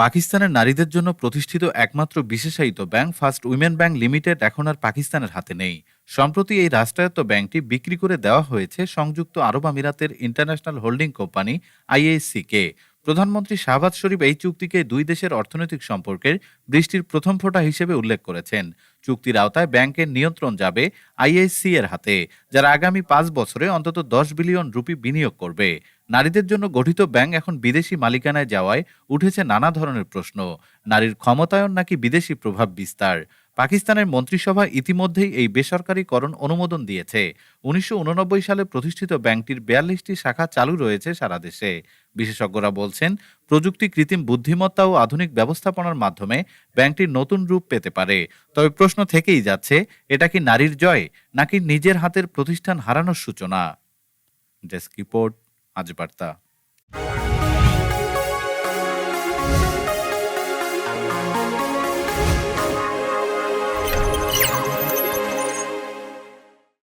পাকিস্তানের নারীদের জন্য প্রতিষ্ঠিত একমাত্র বিশেষায়িত bank first women bank limited এখন আর পাকিস্তানের হাতে নেই। সম্প্রতি এই রাষ্ট্রায়ত্ত ব্যাংকটি বিক্রি করে দেওয়া হয়েছে সংযুক্ত আরব আমিরাতের ইন্টারন্যাশনাল হোল্ডিং কোম্পানি আইএসসিকে প্রধানমন্ত্রী শাহবাজ শরীফ এই চুক্তিকে দুই দেশের অর্থনৈতিক সম্পর্কের দৃষ্টির প্রথম ফোঁটা হিসেবে উল্লেখ করেছেন। চুক্তির আওতায় ব্যাংকের নিয়ন্ত্রণ যাবে আইএসসি এর হাতে, যারা আগামী পাঁচ বছরে অন্তত দশ বিলিয়ন রুপি বিনিয়োগ করবে। নারীদের জন্য গঠিত ব্যাংক এখন বিদেশি মালিকানায় যাওয়ায় উঠেছে নানা ধরনের প্রশ্ন। নারীর ক্ষমতায়ন নাকি বিদেশি প্রভাব বিস্তার? পাকিস্তানের মন্ত্রিসভা ইতিমধ্যেই এই বেসরকারীকরণ অনুমোদন দিয়েছে। উনিশশো উননব্বই সালে প্রতিষ্ঠিত ব্যাংকটির বিয়াল্লিশটি শাখা চালু রয়েছে সারা দেশে। বিশেষজ্ঞরা বলছেন, প্রযুক্তি, কৃত্রিম বুদ্ধিমত্তা ও আধুনিক ব্যবস্থাপনার মাধ্যমে ব্যাংকটির নতুন রূপ পেতে পারে। তবে প্রশ্ন থেকেই যাচ্ছে, এটা কি নারীর জয় নাকি নিজের হাতের প্রতিষ্ঠান হারানোর সূচনা? ডেস্ক রিপোর্ট, আজ বার্তা।